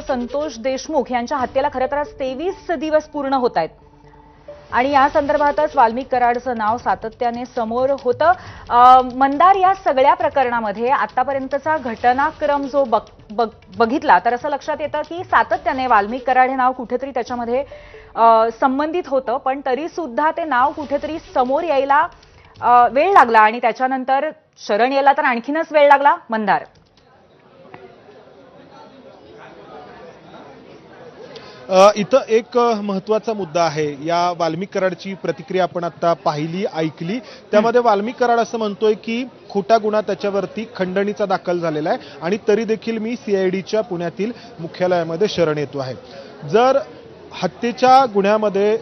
संतोष देशमुख यांच्या हत्येला खरं तर आज तेवीस दिवस पूर्ण होत आहेत. आणि या संदर्भातच वाल्मिक कराडचं नाव सातत्याने समोर होतं. मंदार या सगळ्या प्रकरणामध्ये आतापर्यंतचा घटनाक्रम जो बघ बघ- बघितला तर असं लक्षात येतं की सातत्याने वाल्मिक कराड हे नाव कुठेतरी त्याच्यामध्ये संबंधित होतं पण तरी सुद्धा ते नाव कुठेतरी समोर यायला वेळ लागला आणि त्याच्यानंतर शरण यायला तर आणखीनच वेळ लागला. मंदार. इथं एक अ, महत्त्वाचा मुद्दा आहे. या वाल्मिक कराडची प्रतिक्रिया आपण आता पाहिली ऐकली. त्यामध्ये वाल्मिक कराड असं म्हणतोय की खोटा गुन्हा त्याच्यावरती खंडणीचा दाखल झालेला आहे आणि तरी देखील मी सीआयडीच्या पुण्यातील मुख्यालयामध्ये शरण येतो आहे. जर हत्येच्या गुन्ह्यामध्ये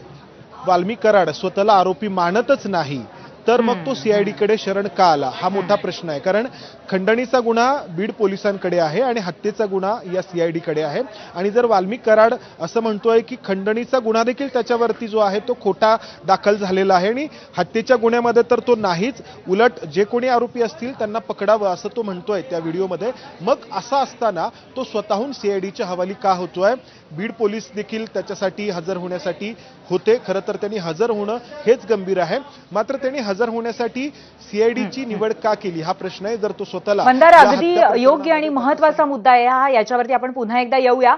वाल्मिक कराड स्वतःला आरोपी मानतच नाही तर मग तो सीआयडीकडे शरण का आला? हा मोठा प्रश्न आहे. कारण खंडणीचा गुन्हा बीड पोलिसांकडे आहे आणि हत्येचा गुन्हा या सीआयडीकडे आहे. आणि जर वाल्मिक कराड असं म्हणतोय की खंडणीचा गुन्हा देखील त्याच्यावरती जो आहे तो खोटा दाखल झालेला आहे आणि हत्येच्या गुन्ह्यामध्ये तर तो नाहीच उलट जे कोणी आरोपी असतील त्यांना पकडावं असं तो म्हणतोय त्या व्हिडिओमध्ये. मग असं असताना तो स्वतःहून सीआयडीच्या हवाली का होतोय? बीड पोलीस देखील त्याच्यासाठी हजर होण्यासाठी होते. खरं तर त्यांनी हजर होणं हेच गंभीर आहे. मात्र त्यांनी हजर होण्यासाठी सीआयडीची निवड का केली? हा प्रश्न आहे जर तो स्वतःला मंदार अगदी योग्य आणि महत्त्वाचा मुद्दा आहे हा. याच्यावरती आपण पुन्हा एकदा येऊया.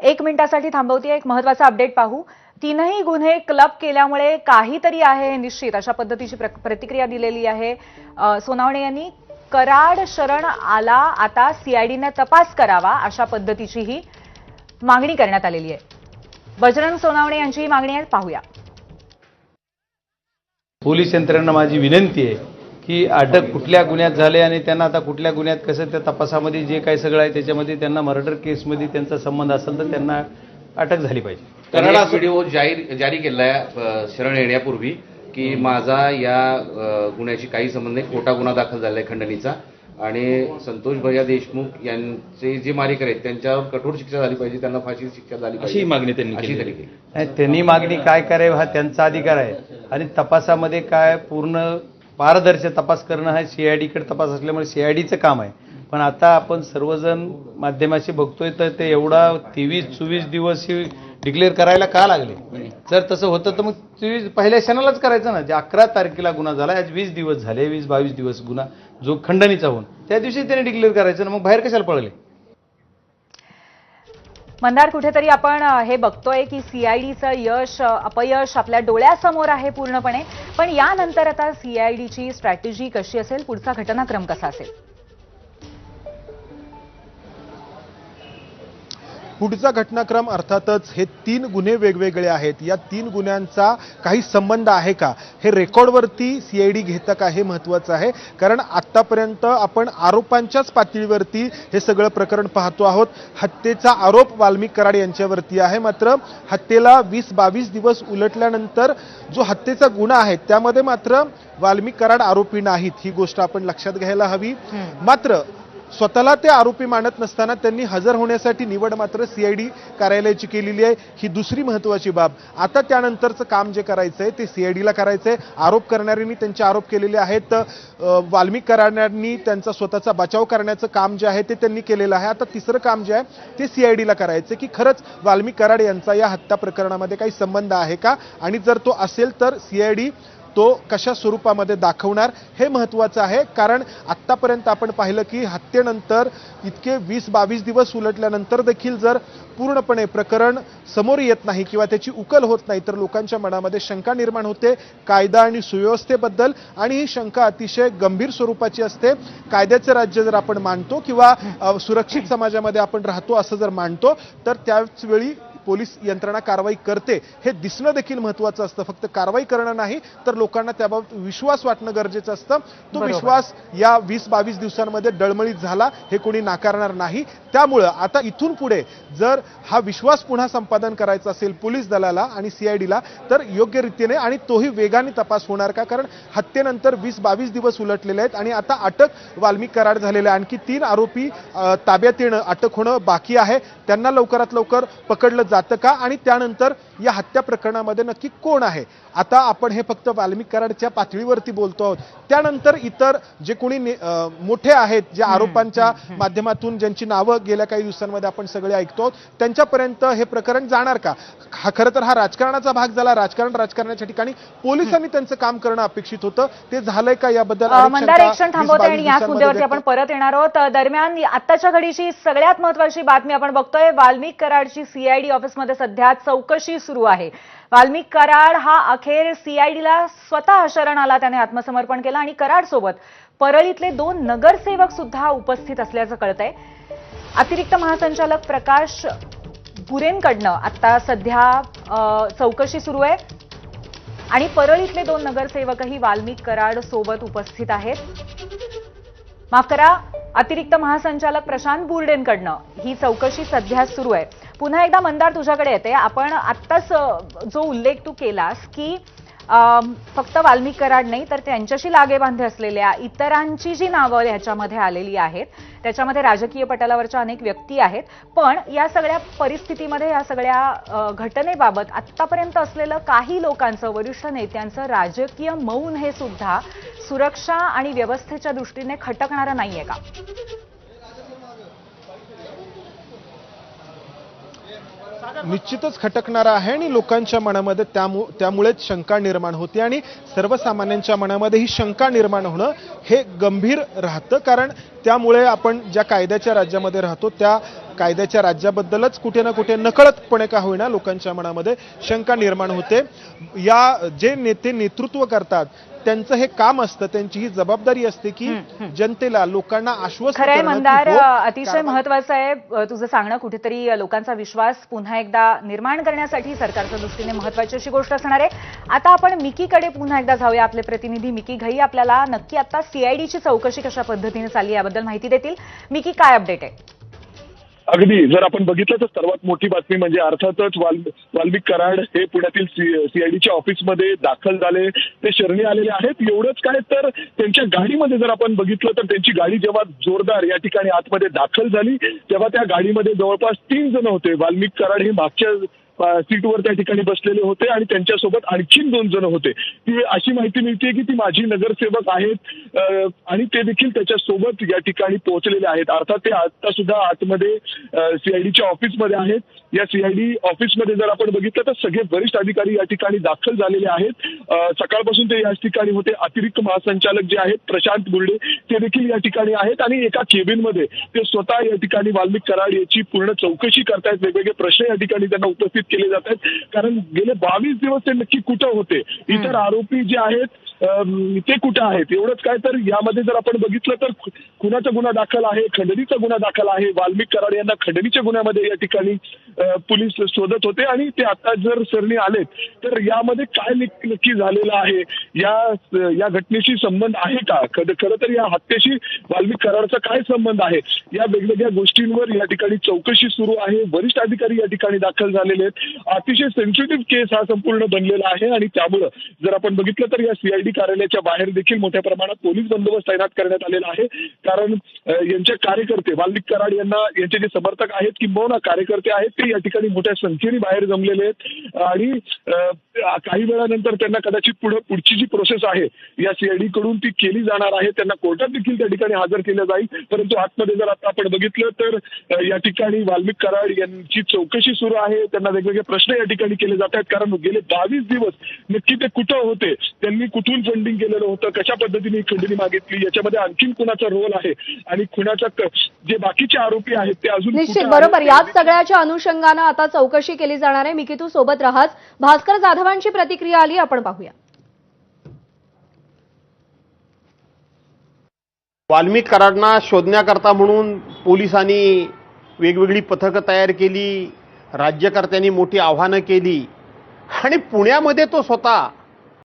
एक मिनिटासाठी थांबवते एक महत्त्वाचा अपडेट पाहू. तीनही गुन्हे क्लब केल्यामुळे काहीतरी आहे हे निश्चित. अशा पद्धतीची प्र- प्रतिक्रिया दिलेली आहे. सोनावणे यांनी कराड शरण आला आता सीआयडीने तपास करावा अशा पद्धतीची ही मागणी करण्यात आलेली आहे. बजरंग सोनावणे यांची ही मागणी आहे. पाहूया. पोलीस यंत्रणा माझी विनंती आहे की अटक कुठल्या गुन्ह्यात झाले आणि त्यांना आता कुठल्या गुन्ह्यात कसं त्या तपासामध्ये जे काही सगळं आहे त्याच्यामध्ये त्यांना मर्डर केसमध्ये त्यांचा संबंध असेल तर त्यांना अटक झाली पाहिजे. त्यांनी एक व्हिडिओ जाहीर जारी केलाय अ, शरण येण्यापूर्वी की माझा या गुन्ह्याशी काही संबंध नाही खोटा गुन्हा दाखल झालाय खंडणीचा. आणि संतोष भैया देशमुख यांचे जे मारेकरी आहेत त्यांच्यावर कठोर शिक्षा झाली पाहिजे त्यांना फाशी शिक्षा झाली पाहिजे. अशी मागणी त्यांनी अशी केली. त्यांनी केली. नाही, त्यांनी मागणी काय करावी हा त्यांचा अधिकार आहे. आणि तपासामध्ये काय पूर्ण पारदर्शक तपास करणं हा सीआयडीकडे तपास असल्यामुळे सीआयडीचं काम आहे. पण आता आपण सर्वजण माध्यमाशी बघतोय तर ते एवढा तेवीस चोवीस दिवस डिक्लेअर करायला का लागले? जर तसं होतं तर मग चोवीस पहिल्या क्षणालाच करायचं ना. जे अकरा तारखेला गुन्हा झाला आज वीस दिवस झाले वीस बावीस दिवस गुन्हा जो खंडणीचा होऊन. त्या दिवशी त्याने डिक्लेअर करायचं ना मग बाहेर कशाला पळले? मंदार कुठेतरी आपण हे बघतोय की सीआयडीचं यश अपयश आपल्या डोळ्यासमोर आहे पूर्णपणे. पण यानंतर आता सीआयडीची स्ट्रॅटेजी कशी असेल? पुढचा घटनाक्रम कसा असेल? पुढचा घटनाक्रम अर्थातच हे तीन गुन्हे वेगवेगळे आहेत. या तीन गुन्ह्यांचा काही संबंध आहे का? हे रेकॉर्डवरती सीआयडी घेतं का हे महत्वाचं आहे. कारण आतापर्यंत आपण आरोपांच्याच पातळीवरती हे सगळं प्रकरण पाहतो आहोत. हत्येचा आरोप वाल्मिक कराड यांच्यावरती आहे. मात्र हत्येला वीस बावीस दिवस उलटल्यानंतर जो हत्येचा गुन्हा आहे त्यामध्ये मात्र वाल्मिक कराड आरोपी नाहीत. ही गोष्ट आपण लक्षात घ्यायला हवी. मात्र स्वतःला ते आरोपी मानत नसताना त्यांनी हजर होण्यासाठी निवड मात्र सीआयडी कार्यालयाची केलेली आहे. ही दुसरी महत्वाची बाब. आता त्यानंतरचं काम जे करायचं आहे ते सीआयडीला आहे आरोप करणाऱ्यांनी त्यांचे आरोप केलेले आहेत. वाल्मिक करणाऱ्यांनी त्यांचा स्वतःचा बचाव करण्याचं काम जे आहे ते त्यांनी केलेलं आहे. आता तिसरं काम जे आहे ते सीआयडीला करायचं की खरंच वाल्मिक कराड यांचा या हत्या प्रकरणामध्ये काही संबंध आहे का? आणि जर तो असेल तर सीआयडी तो कशा स्वरूपामध्ये दाखवणार हे महत्वाचं आहे. कारण आत्तापर्यंत आपण पाहिलं की हत्येनंतर इतके वीस बावीस दिवस उलटल्यानंतर देखील जर पूर्णपणे प्रकरण समोर येत नाही किंवा त्याची उकल होत नाही तर लोकांच्या मनामध्ये शंका निर्माण होते. कायदा आणि सुव्यवस्थेबद्दल आणि ही शंका अतिशय गंभीर स्वरूपाची असते. कायद्याचं राज्य जर आपण मानतो किंवा सुरक्षित समाजामध्ये आपण राहतो असं जर मानतो तर त्याच वेळी पोलीस यंत्रणा कारवाई करते हे दिसणं देखील महत्वाचं असतं. फक्त कारवाई करणं नाही तर लोकांना त्याबाबत विश्वास वाटणं गरजेचं असतं. तो. विश्वास या वीस बावीस दिवसांमध्ये डळमळीत झाला हे कोणी नाकारणार नाही. त्यामुळं आता इथून पुढे जर हा विश्वास पुन्हा संपादन करायचा असेल पोलीस दलाला आणि सीआयडीला तर योग्य रीतीने आणि तोही वेगाने तपास होणार का? कारण हत्येनंतर वीस बावीस दिवस उलटलेले आहेत आणि आता अटक वाल्मिक करार झालेले आहे. आणखी तीन आरोपी ताब्यात येणं अटक होणं बाकी आहे. त्यांना लवकरात लवकर पकडलं जातं का? आणि त्यानंतर या हत्या प्रकरणामध्ये नक्की कोण आहे? आता आपण हे फक्त वाल्मिक कराडच्या पातळीवरती बोलतो आहोत. त्यानंतर इतर जे कोणी मोठे आहेत जे आरोपांच्या माध्यमातून ज्यांची नावं गेल्या काही दिवसांमध्ये आपण सगळे ऐकतो आहोत, त्यांच्यापर्यंत हे प्रकरण जाणार का? हा खरं तर हा राजकारणाचा भाग झाला. राजकारण राजकारणाच्या ठिकाणी पोलिसांनी त्यांचं काम करणं अपेक्षित होतं. ते झालंय का याबद्दल? अ, अनेक मंदार शंका एक क्षण 20-22 थांबवते आणि मुद्द्यावरती आपण परत येणार आहोत. दरम्यान आत्ताच्या घडीची सगळ्यात महत्वाची बातमी आपण बघतोय. वाल्मिक कराडची सीआयडी ऑफिसमध्ये सध्या चौकशी सुरू आहे. वाल्मिक कराड हा अखेर सीआयडीला स्वतः शरण आला. त्याने आत्मसमर्पण केलं आणि कराड सोबत परळीतले दोन नगरसेवक सुद्धा उपस्थित असल्याचं कळतंय. अतिरिक्त महासंचालक प्रकाश गुरेंकडनं आता सध्या चौकशी सुरू आहे. आणि परळीतले दोन नगरसेवकही वाल्मिक कराड सोबत उपस्थित आहेत. माफ करा अतिरिक्त महासंचालक प्रशांत बुर्डेंकडनं ही चौकशी सध्या सुरू आहे. पुन्हा एकदा मंदार तुझ्याकडे येते. आपण आत्ताच जो उल्लेख तू केलास की फक्त वाल्मिक कराड नाही तर त्यांच्याशी लागेबांधे असलेल्या इतरांची जी नावं ह्याच्यामध्ये आलेली आहेत त्याच्यामध्ये राजकीय पटलावरच्या अनेक व्यक्ती आहेत पण या सगळ्या परिस्थितीमध्ये या सगळ्या घटनेबाबत आत्तापर्यंत असलेलं काही लोकांचं वरिष्ठ नेत्यांचं राजकीय मौन हे सुद्धा सुरक्षा आणि व्यवस्थेच्या दृष्टीने खटकणारं नाहीये का? निश्चितच खटकणारा आहे आणि लोकांच्या मनामध्ये त्यामु त्यामुळेच शंका निर्माण होते आणि सर्वसामान्यांच्या मनामध्ये ही शंका निर्माण होणं हे गंभीर राहतं. कारण त्यामुळे आपण ज्या कायद्याच्या राज्यामध्ये राहतो त्या कायद्याच्या राज्याबद्दलच कुठे ना कुठे नकळतपणे का होईना लोकांच्या मनामध्ये शंका निर्माण होते. या जे नेते नेतृत्व करतात त्यांचं हे काम असतं त्यांची ही जबाबदारी असते की जनतेला लोकांना आश्वस्त मंदार अतिशय महत्वाचं आहे तुझं सांगणं कुठेतरी लोकांचा विश्वास पुन्हा एकदा निर्माण करण्यासाठी सरकारच्या दृष्टीने महत्वाची अशी गोष्ट असणार आहे. आता आपण मिकीकडे पुन्हा एकदा जाऊया आपले प्रतिनिधी मिकी घई आपल्याला नक्की आता सीआयडीची चौकशी कशा पद्धतीने चालली याबद्दल माहिती देतील. मिकी काय अपडेट आहे? अगदी जर आपण बघितलं तर सर्वात मोठी बातमी म्हणजे अर्थातच वाल वाल्मिक कराड हे पुण्यातील सीआयडीच्या ऑफिसमध्ये दाखल झाले. ते शरणी आलेले आहेत. एवढंच काय तर त्यांच्या गाडीमध्ये जर आपण बघितलं तर त्यांची गाडी जेव्हा जोरदार या ठिकाणी आतमध्ये दाखल झाली तेव्हा त्या गाडीमध्ये जवळपास तीन जण होते. वाल्मिक कराड हे मागच्या सीटवर त्या ठिकाणी बसलेले होते आणि त्यांच्यासोबत आणखीन दोन जण होते. ती अशी माहिती मिळते की ती माझी नगरसेवक आहेत आणि ते देखील त्याच्यासोबत या ठिकाणी पोहोचलेले आहेत. अर्थात ते आता सुद्धा आतमध्ये सीआयडीच्या ऑफिसमध्ये आहेत. या सीआयडी ऑफिसमध्ये जर आपण बघितलं तर सगळे वरिष्ठ अधिकारी या ठिकाणी दाखल झालेले आहेत. सकाळपासून ते याच ठिकाणी होते. अतिरिक्त महासंचालक जे आहेत प्रशांत बुर्डे ते देखील या ठिकाणी आहेत आणि एका केबिनमध्ये ते स्वतः या ठिकाणी वाल्मिक कराड याची पूर्ण चौकशी करतायत. वेगवेगळे प्रश्न या ठिकाणी त्यांना उपस्थित केले जात आहेत कारण गेले बावीस दिवस ते नक्की कुठं होते? इतर आरोपी जे आहेत ते कुठं आहेत? एवढंच काय तर यामध्ये जर आपण बघितलं तर खुनाचा गुन्हा दाखल आहे? खंडणीचा गुन्हा दाखल आहे. वाल्मिक कराड यांना खंडणीच्या गुन्ह्यामध्ये या ठिकाणी पोलीस शोधत होते आणि ते आता जर सरणी आलेत तर यामध्ये काय नक्की झालेलं आहे? या या घटनेशी संबंध आहे का? खरं खरं तर या हत्येशी वाल्मिक कराडचा काय संबंध आहे? या वेगवेगळ्या गोष्टींवर या ठिकाणी चौकशी सुरू आहे. वरिष्ठ अधिकारी या ठिकाणी दाखल झालेले आहेत. अतिशय सेन्सिटिव्ह केस हा संपूर्ण बनलेला आहे आणि त्यामुळं जर आपण बघितलं तर या ईडी कार्यालयाच्या बाहेर देखील मोठ्या प्रमाणात पोलीस बंदोबस्त तैनात करण्यात आलेला आहे. कारण यांचे कार्यकर्ते वाल्मिक कराड यांना यांचे जे समर्थक आहेत किंबहुना कार्यकर्ते आहेत ते या ठिकाणी मोठ्या संख्येने बाहेर जमलेले आहेत. आणि काही वेळानंतर त्यांना कदाचित पुढे पुढची जी प्रोसेस आहे या सीआयडी कडून ती केली जाणार आहे. त्यांना कोर्टात देखील त्या ठिकाणी हजर केलं जाईल. परंतु आतमध्ये जर आता आपण बघितलं तर या ठिकाणी वाल्मिक कराड यांची चौकशी सुरू आहे. त्यांना वेगवेगळे प्रश्न या ठिकाणी केले जात आहेत. कारण गेले बावीस दिवस नक्की ते कुठं होते त्यांनी कुठून फंडिंग केलेलं होतं. कशा पद्धतीने ही खंडणी मागितली? याच्यामध्ये आणखीन कुणाचा रोल आहे? आणि खुनाचा क- जे बाकीचे आरोपी आहेत ते अजून निश्चित बरोबर? याच सगळ्याच्या अनुषंगानं आता चौकशी केली जाणार आहे. मिकी तू सोबत राहाच भास्कर जाधवांची प्रतिक्रिया आली. आपण पाहूया. वाल्मिक कराडना शोधण्याकरता म्हणून पोलिसांनी वेगवेगळी पथकं तयार केली. राज्यकर्त्यांनी मोठी आव्हानं केली. आणि पुण्यामध्ये तो स्वतः